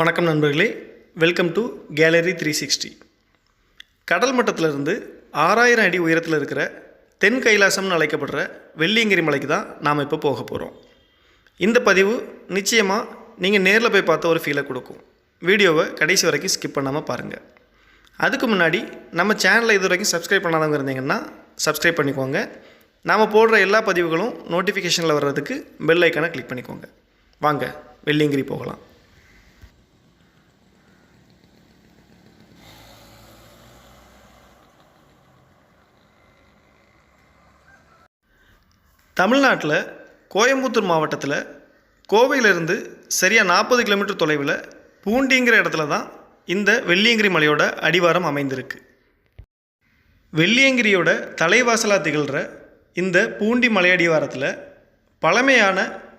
வணக்கம் நண்பர்களே. Welcome to gallery three sixty கடல் மட்டத்திலிருந்து ஆறாயிரம் அடி உயரத்தில் இருக்கிற தென் கைலாசம்னு அழைக்கப்படுற வெள்ளியங்கிரி மலைக்கு தான் நாம் இப்போ போக போகிறோம் இந்த பதிவு நிச்சயமாக நீங்கள் நேரில் போய் பார்த்த ஒரு ஃபீலை கொடுக்கும். வீடியோவை கடைசி வரைக்கும் ஸ்கிப் பண்ணாமல் பாருங்கள் அதுக்கு முன்னாடி நம்ம சேனலை இது வரைக்கும் சப்ஸ்கிரைப் பண்ணாதவங்க இருந்தீங்கன்னா சப்ஸ்கிரைப் பண்ணிக்கோங்க. நாம் போடுற எல்லா பதிவுகளும் நோட்டிஃபிகேஷனில் வர்றதுக்கு பெல் ஐக்கானை கிளிக் பண்ணிக்கோங்க. வாங்க வெள்ளியங்கிரி போகலாம். தமிழ்நாட்டில் கோயம்புத்தூர் மாவட்டத்தில் கோவையிலிருந்து சரியாக நாற்பது கிலோமீட்டர் தொலைவில் பூண்டிங்கிற இடத்துல தான் இந்த வெள்ளியங்கிரி மலையோட அடிவாரம் அமைந்திருக்கு. வெள்ளியங்கிரியோட தலைவாசலாக திகழ்கிற இந்த பூண்டி மலையடிவாரத்தில் பழமையான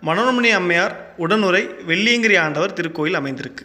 மனோன்மணி அம்மையார் உடனுரை வெள்ளியங்கிரி ஆண்டவர் திருக்கோயில் அமைந்திருக்கு.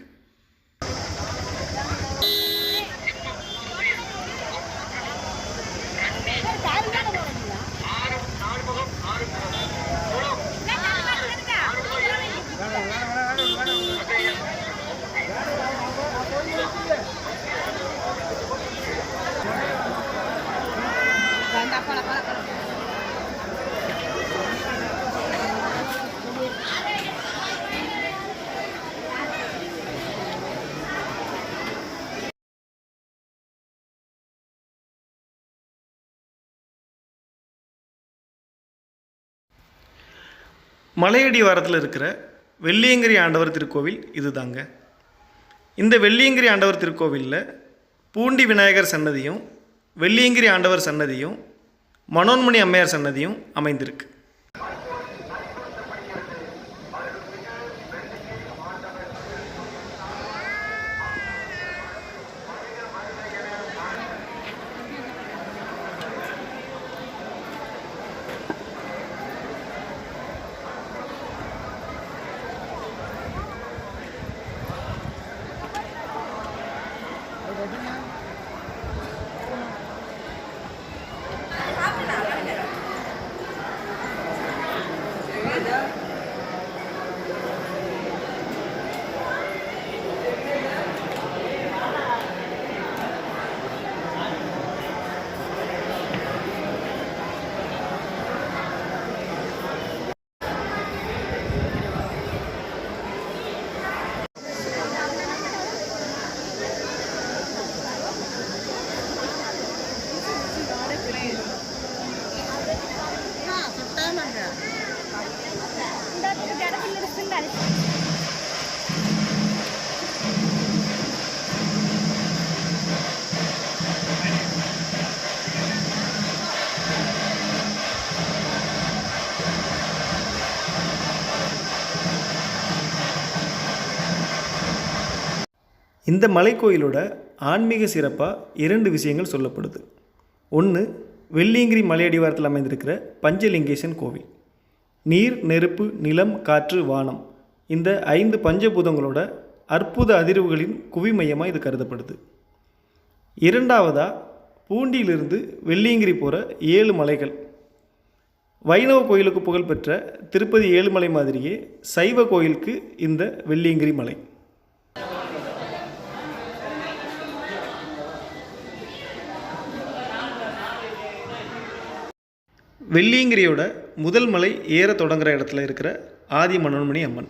மலையடி வாரத்தில் இருக்கிற வெள்ளியங்கிரி ஆண்டவர் திருக்கோவில் இதுதாங்க. இந்த வெள்ளியங்கிரி ஆண்டவர் திருக்கோவிலில் பூண்டி விநாயகர் சன்னதியும் வெள்ளியங்கிரி ஆண்டவர் சன்னதியும் மனோன்மணி அம்மையார் சன்னதியும் அமைந்திருக்கு. இந்த மலைக்கோயிலோட ஆன்மீக சிறப்பாக இரண்டு விஷயங்கள் சொல்லப்படுது. ஒன்று வெள்ளியங்கிரி மலையடிவாரத்தில் அமைந்திருக்கிற பஞ்சலிங்கேசன் கோவில். நீர் நெருப்பு நிலம் காற்று வானம் இந்த ஐந்து பஞ்சபூதங்களோட அற்புத அதிர்வுகளின் குவிமையமாக இது கருதப்படுது. இரண்டாவதாக பூண்டியிலிருந்து வெள்ளியங்கிரி போகிற ஏழு மலைகள். வைணவ கோயிலுக்கு புகழ்பெற்ற திருப்பதி ஏழுமலை மாதிரியே சைவ கோயிலுக்கு இந்த வெள்ளியங்கிரி மலை. வெள்ளியங்கிரியோட முதல் மலை ஏற தொடங்குற இடத்துல இருக்கிற ஆதி மனோன்மணி அம்மன்.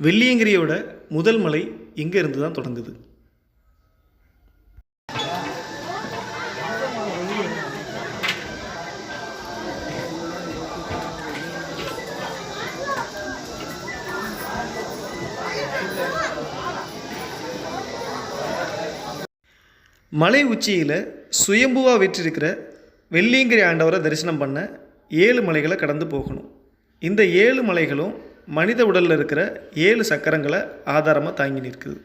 வெள்ளியங்கிரியோட முதல் மலை இங்கே இருந்து தான் தொடங்குது. மலை உச்சியில் சுயம்புவாக விற்றிருக்கிற வெள்ளிங்கிரி ஆண்டவரை தரிசனம் பண்ண ஏழு மலைகளை கடந்து போகணும். இந்த ஏழு மலைகளும் மனித உடலில் இருக்கிற ஏழு சக்கரங்களை ஆதாரமாக தாங்கி நிற்குது.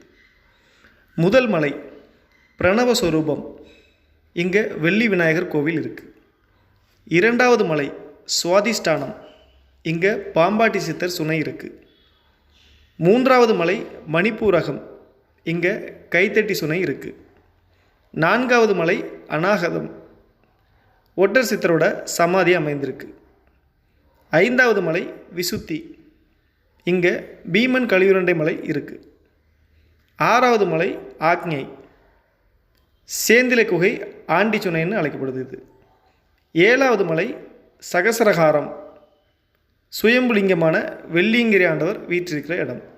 முதல் மலை பிரணவ இங்கே வெள்ளி விநாயகர் கோவில் இருக்குது இரண்டாவது மலை சுவாதிஷ்டானம். இங்கே பாம்பாட்டி சித்தர் சுனை இருக்குது மூன்றாவது மலை மணிப்பூரகம். இங்கே கைத்தட்டி சுனை இருக்குது நான்காவது மலை அநாகதம். ஒட்டர் சித்தரோட சமாதி அமைந்திருக்கு. ஐந்தாவது மலை விசுத்தி. இங்கே பீமன் கலியுரண்டை மலை இருக்குது ஆறாவது மலை ஆக்ஞை. சேந்திலை குகை ஆண்டிச்சுனைன்னு அழைக்கப்படுது இது. ஏழாவது மலை சகசரகாரம். சுயம்புலிங்கமான வெள்ளியங்கிரி ஆண்டவர் வீற்றிருக்கிற இடம்.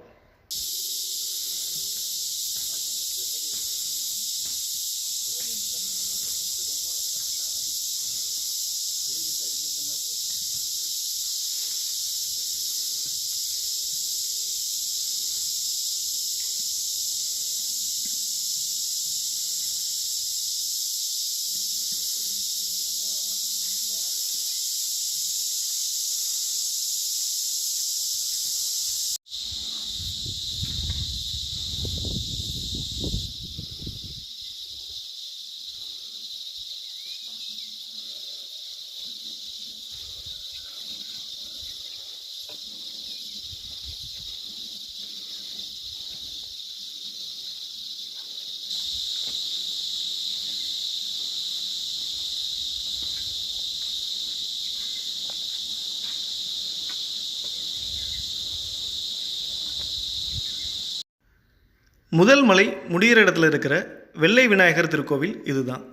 முதல் மலை முடிகிற இடத்துல இருக்கிற வெள்ளை விநாயகர் திருக்கோவில் இதுதான்.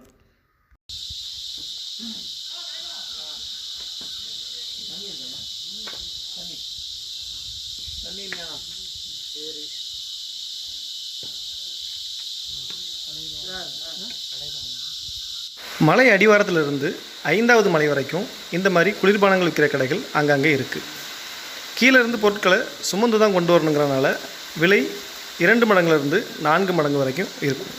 மலை அடிவாரத்திலிருந்து ஐந்தாவது மலை வரைக்கும் இந்த மாதிரி குளிர்பானங்கள் விற்கிற கடைகள் அங்கங்கே இருக்குது கீழேருந்து பொருட்களை சுமந்து தான் கொண்டு வரணுங்கிறனால விலை இரண்டு மடங்குலேருந்து நான்கு மடங்கு வரைக்கும் இருக்கும்.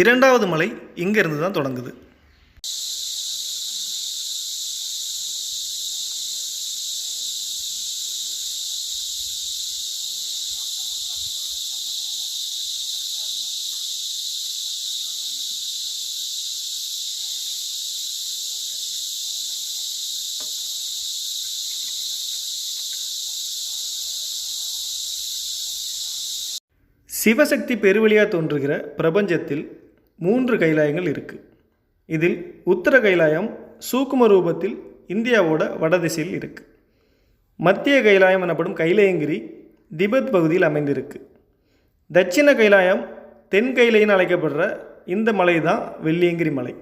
இரண்டாவது மலை இங்கேருந்து தான் தொடங்குது. சிவசக்தி பெருவெளியாக தோன்றுகிற பிரபஞ்சத்தில் மூன்று கைலாயங்கள் இருக்குது இதில் உத்தர கைலாயம் சூக்கும ரூபத்தில் இந்தியாவோட வடதிசையில் இருக்குது மத்திய கைலாயம் எனப்படும் கைலாயங்கிரி திபெத் பகுதியில் அமைந்திருக்கு. தட்சிண கைலாயம் தென் கைலைன்னு அழைக்கப்படுற இந்த மலை தான் வெள்ளியங்கிரி மலை.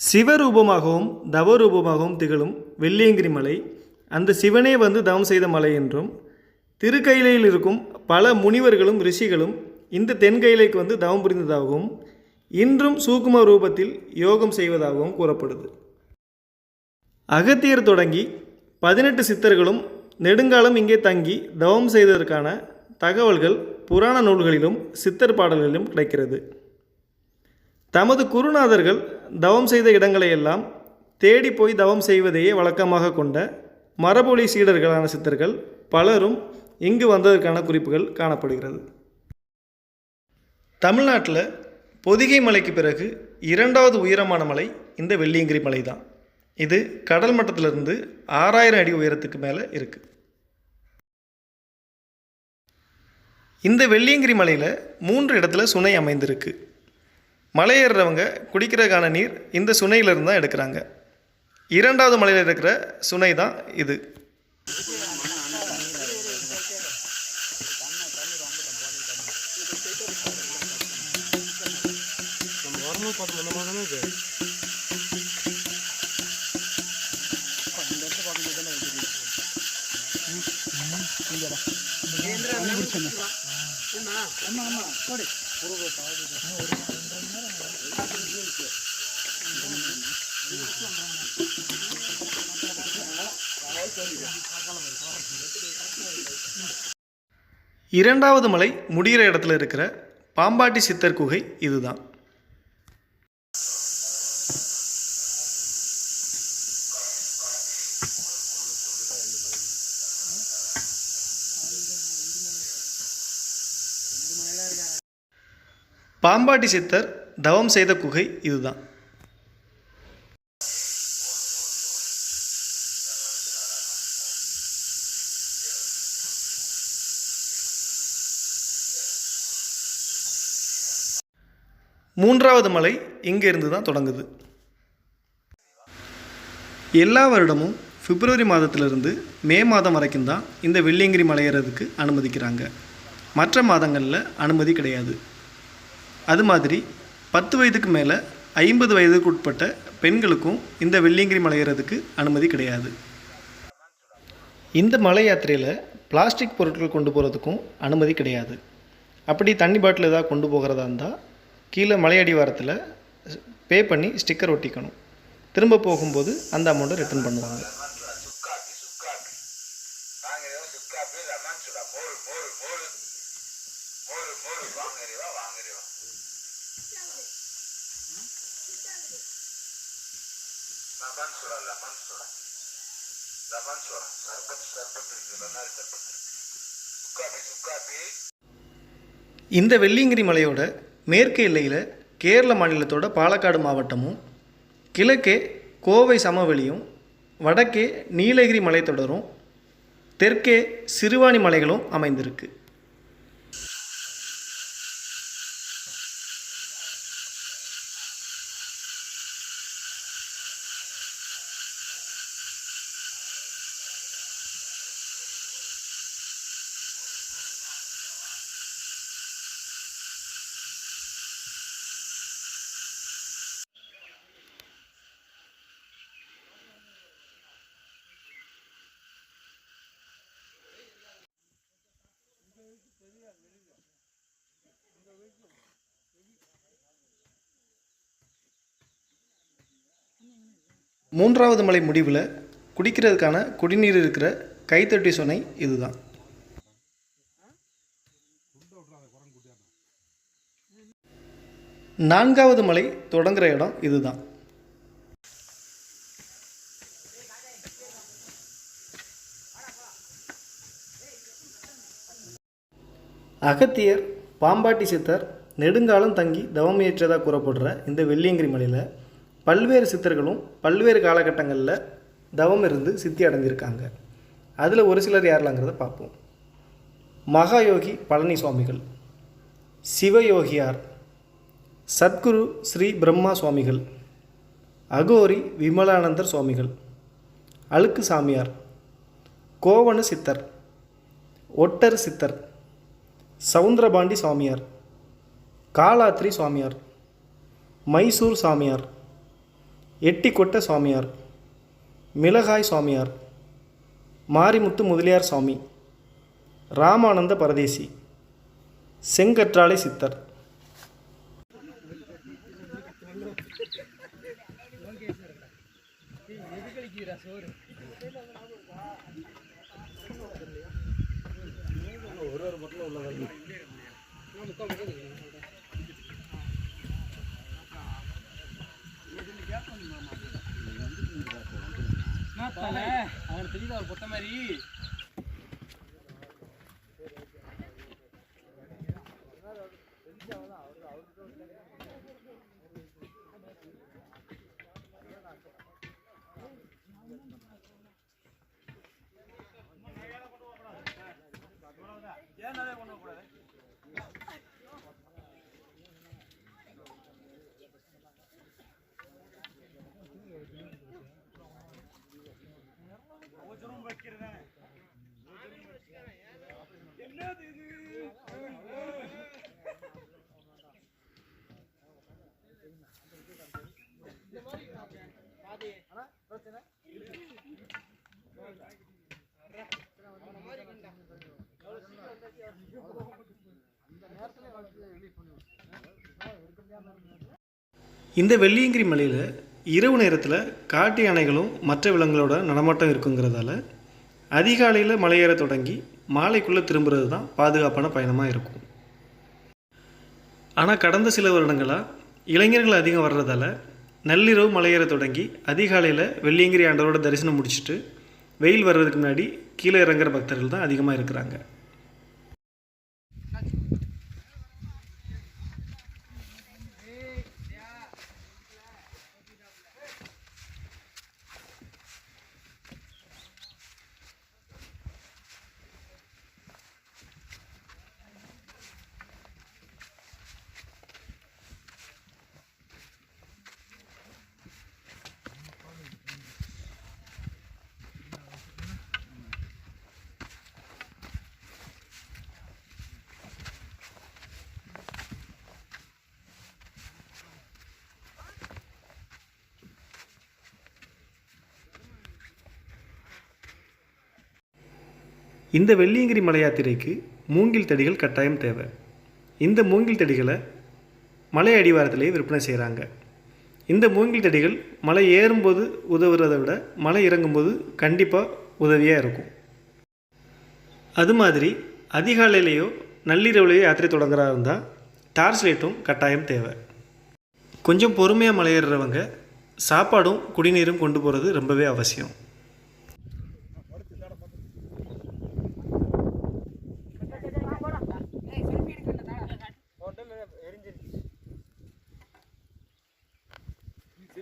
சிவரூபமாகவும் தவரூபமாகவும் திகழும் வெள்ளியங்கிரி மலை. அந்த சிவனே வந்து தவம் செய்த மலை என்றும் திருக்கையிலையில் இருக்கும் பல முனிவர்களும் ரிஷிகளும் இந்த தென்கையிலைக்கு வந்து தவம் புரிந்ததாகவும் இன்றும் சூக்கும ரூபத்தில் யோகம் செய்வதாகவும் கூறப்படுது. அகத்தியர் தொடங்கி பதினெட்டு சித்தர்களும் நெடுங்காலம் இங்கே தங்கி தவம் செய்ததற்கான தகவல்கள் புராண நூல்களிலும் சித்தர் பாடல்களிலும் கிடைக்கிறது. தமது குருநாதர்கள் தவம் செய்த இடங்களையெல்லாம் தேடி போய் தவம் செய்வதையே வழக்கமாக கொண்ட மரபொழி சீடர்களான சித்தர்கள் பலரும் இங்கு வந்ததற்கான குறிப்புகள் காணப்படுகிறது. தமிழ்நாட்டில் பொதிகை மலைக்கு பிறகு இரண்டாவது உயரமான மலை இந்த வெள்ளியங்கிரி மலை தான் இது கடல் மட்டத்திலிருந்து ஆறாயிரம் அடி உயரத்துக்கு மேலே இருக்குது இந்த வெள்ளியங்கிரி மலையில் மூன்று இடத்துல சுனை அமைந்திருக்கு. மலை ஏறுறவங்க குடிக்கிறதுக்கான நீர் இந்த சுனையிலிருந்து தான் எடுக்கிறாங்க இரண்டாவது மலையில் இருக்கிற சுனை தான் இது இரண்டாவது மலை முடிகிற இடத்துல இருக்கிற பாம்பாட்டி சித்தர் குகை இதுதான். பாம்பாட்டி சித்தர் தவம் செய்த குகை இதுதான். மூன்றாவது மலை இங்கேருந்து தான் தொடங்குது. எல்லா வருடமும் பிப்ரவரி மாதத்திலிருந்து மே மாதம் வரைக்கும் தான் இந்த வெள்ளியங்கிரி மலையேறதுக்கு அனுமதிக்கிறாங்க. மற்ற மாதங்களில் அனுமதி கிடையாது. அது மாதிரி பத்து வயதுக்கு மேலே ஐம்பது வயதுக்கு உட்பட்ட பெண்களுக்கும் இந்த வெள்ளியங்கிரி மலையேறதுக்கு அனுமதி கிடையாது. இந்த மலை யாத்திரையில் பிளாஸ்டிக் பொருட்கள் கொண்டு போகிறதுக்கும் அனுமதி கிடையாது. அப்படி தண்ணி பாட்டில் ஏதாவது கொண்டு போகிறதா இருந்தால் கீழே மலையடிவாரத்தில் பே பண்ணி ஸ்டிக்கர் ஒட்டிக்கணும். திரும்ப போகும்போது அந்த அமௌண்ட்டை ரிட்டர்ன் பண்ணுவாங்க. இந்த வெள்ளியங்கிரி மலையோட மேற்கு எல்லையில் கேரள மாநிலத்தோட பாலக்காடு மாவட்டமும் கிழக்கே கோவை சமவெளியும் வடக்கே நீலகிரி மலைத்தொடரும் தெற்கே சிறுவாணி மலைகளும் அமைந்திருக்கு. மூன்றாவது மலை முடிவில் குடிக்கிறதுக்கான குடிநீர் இருக்கிற கைத்தட்டி சுனை இதுதான். நான்காவது மலை தொடங்குகிற இடம் இதுதான். அகத்தியர் பாம்பாட்டி சித்தர் நெடுங்காலம் தங்கி தவமியற்றதாக கூறப்படுற இந்த வெள்ளியங்கிரி மலையில் பல்வேறு சித்தர்களும் பல்வேறு காலகட்டங்களில் தவம் இருந்து சித்தி அடைஞ்சிருக்காங்க. அதில் ஒரு சிலர் யாரெல்லாங்கிறத பார்ப்போம் மகாயோகி பழனி சுவாமிகள் சிவயோகியார் சத்குரு ஸ்ரீ பிரம்மா சுவாமிகள் அகோரி விமலானந்தர் சுவாமிகள் அழுக்கு சாமியார் கோவனு சித்தர் ஒட்டர் சித்தர் சவுந்தரபாண்டி சாமியார் காலாத்ரி சுவாமியார் மைசூர் சாமியார் எட்டிக்கொட்ட சுவாமியார் மிளகாய் சுவாமியார் மாரிமுத்து முதலியார் சுவாமி ராமானந்த பரதேசி செங்கற்றாழை சித்தர். அவனுக்கு தெரியுதா? ஒரு பொத்த மாதிரி? இந்த வெள்ளியங்கிரி மலையில் இரவு நேரத்தில் காட்டு யானைகளும் மற்ற விலங்குகளோட நடமாட்டம் இருக்குங்கிறதால அதிகாலையில் மலையேற தொடங்கி மாலைக்குள்ளே திரும்புறது தான் பாதுகாப்பான பயணமாக இருக்கும். ஆனால் கடந்த சில வருடங்களாக இளைஞர்கள் அதிகம் வர்றதால நள்ளிரவு மலையேற தொடங்கி அதிகாலையில் வெள்ளியங்கிரி ஆண்டவரோட தரிசனம் முடிச்சுட்டு வெயில் வர்றதுக்கு முன்னாடி கீழே இறங்குற பக்தர்கள் தான் அதிகமாக இருக்கிறாங்க. இந்த வெள்ளியங்கிரி மலை யாத்திரைக்கு மூங்கில் தடிகள் கட்டாயம் தேவை. இந்த மூங்கில் தடிகளை மலை அடிவாரத்திலேயே விற்பனை செய்கிறாங்க இந்த மூங்கில் தடிகள் மலை ஏறும்போது உதவுறதை விட மலை இறங்கும்போது கண்டிப்பாக உதவியாக இருக்கும். அது மாதிரி அதிகாலையிலேயோ நள்ளிரவுலேயோ யாத்திரை தொடங்குறா இருந்தால் டார்ச் லைட்டும் கட்டாயம் தேவை. கொஞ்சம் பொறுமையாக மலையேறுறவங்க சாப்பாடும் குடிநீரும் கொண்டு போகிறது ரொம்பவே அவசியம்.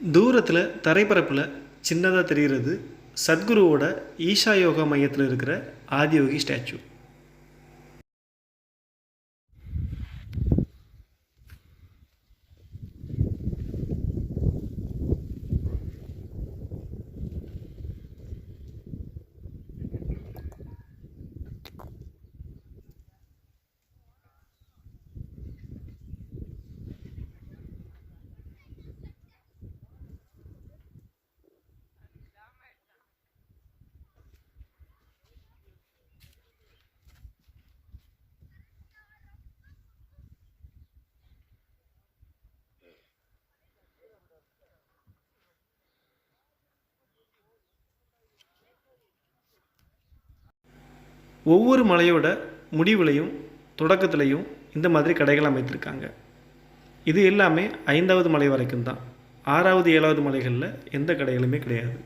தூரத்தில் தரைப்பரப்பில் சின்னதாக தெரிகிறது சத்குருவோட ஈஷா யோகா மையத்தில் இருக்கிற ஆதியோகி ஸ்டாச்சு. ஒவ்வொரு மலையோட முடிவுலையும் தொடக்கத்துலையும் இந்த மாதிரி கடைகள் அமைத்திருக்காங்க. இது எல்லாமே ஐந்தாவது மலை வரைக்கும் தான் ஆறாவது ஏழாவது மலைகளில் எந்த கடைகளுமே கிடையாது.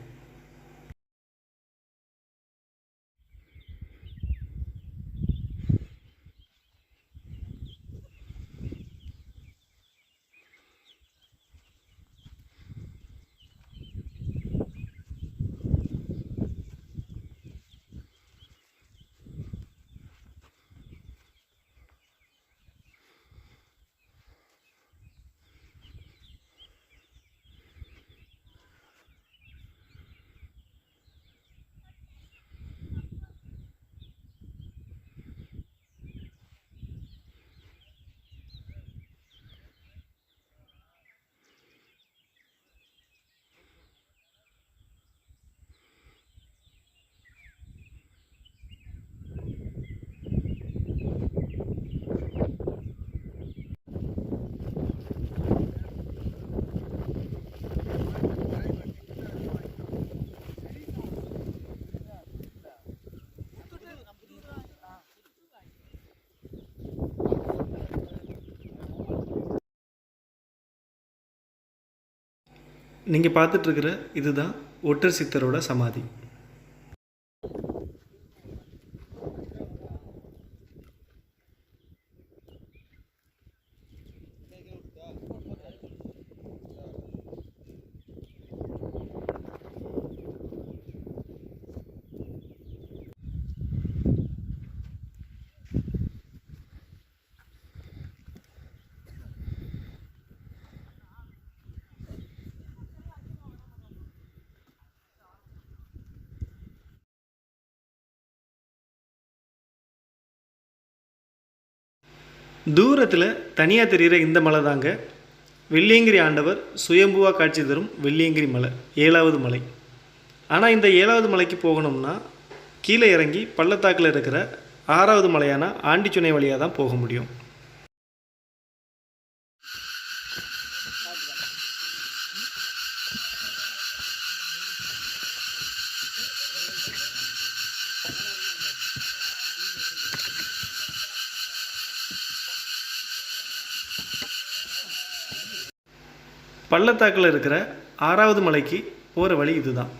நீங்கள் பார்த்துட்ருக்கிற இதுதான் ஒட்டர் சித்தரோட சமாதி. தூரத்தில் தனியாக தெரிகிற இந்த மலை தாங்க. வெள்ளியங்கிரி ஆண்டவர் சுயம்புவாக காட்சி தரும் வெள்ளியங்கிரி மலை ஏழாவது மலை. ஆனால் இந்த ஏழாவது மலைக்கு போகணும்னா கீழே இறங்கி பள்ளத்தாக்கில் இருக்கிற ஆறாவது மலையான ஆண்டிச்சுனை வழியாக தான் போக முடியும். பள்ளத்தாக்கில் இருக்கிற ஆறாவது மலைக்கு போகிற வழி இதுதான்.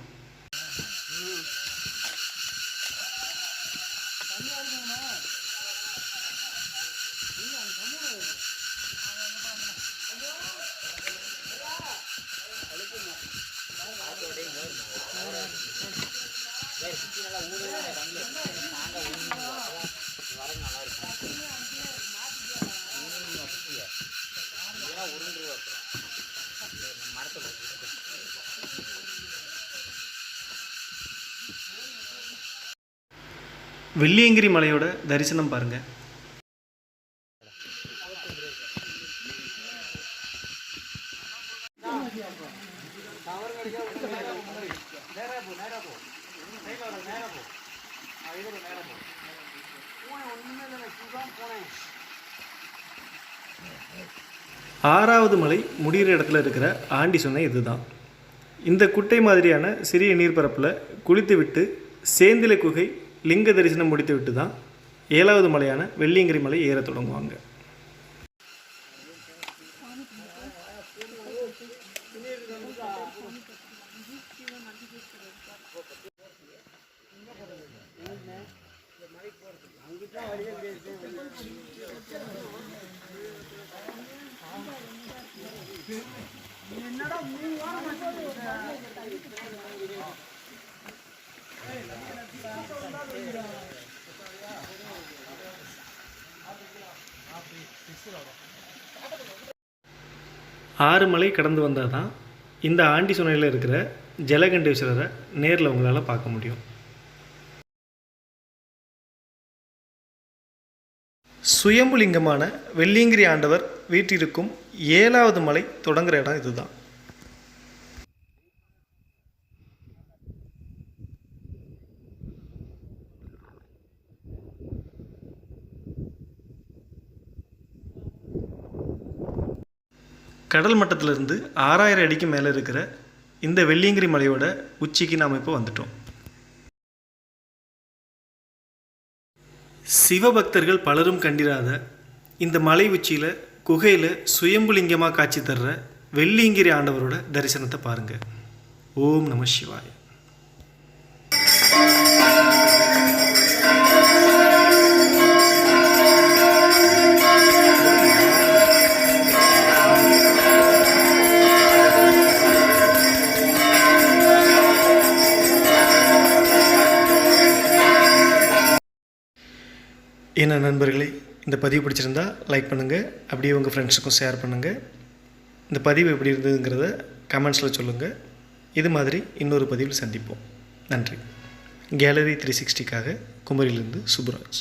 வெள்ளியங்கிரி மலையோட தரிசனம் பாருங்கள் ஆறாவது மலை முடிகிற இடத்துல இருக்கிற ஆண்டி சொன்ன இதுதான். இந்த குட்டை மாதிரியான சிறிய நீர்ப்பரப்பில் குளித்துவிட்டு சேந்திலை குகை லிங்க தரிசனம் முடித்துவிட்டு தான் ஏழாவது மலையான வெள்ளியங்கிரி மலை ஏறத் தொடங்குவாங்க. ஆறு மலை கடந்து வந்தால் தான் இந்த ஆண்டி சுனையில் இருக்கிற ஜலகண்டேஸ்வரரை நேரில் உங்களால் பார்க்க முடியும். சுயம்புலிங்கமான வெள்ளியங்கிரி ஆண்டவர் வீட்டிற்கும் ஏழாவது மலை தொடங்குகிற இடம் இதுதான். கடல் மட்டத்திலிருந்து ஆறாயிரம் அடிக்கு மேலே இருக்கிற இந்த வெள்ளியங்கிரி மலையோட உச்சிக்கு நாம் இப்போ வந்துட்டோம். சிவபக்தர்கள் பலரும் கண்டிராத இந்த மலை உச்சியில் குகையில் சுயம்புலிங்கமாக காட்சி தர்ற வெள்ளியங்கிரி ஆண்டவரோட தரிசனத்தை பாருங்கள் ஓம் நம சிவாய. என்ன நண்பர்களே இந்த பதிவு பிடிச்சிருந்தா லைக் பண்ணுங்கள் அப்படியே உங்கள் ஃப்ரெண்ட்ஸுக்கும் ஷேர் பண்ணுங்கள் இந்த பதிவு எப்படி இருந்ததுங்கிறத கமெண்ட்ஸில் சொல்லுங்கள் இது மாதிரி இன்னொரு பதிவில் சந்திப்போம். நன்றி. கேலரி த்ரீ சிக்ஸ்டிக்காக குமரியிலிருந்து சுப்ராஜ்.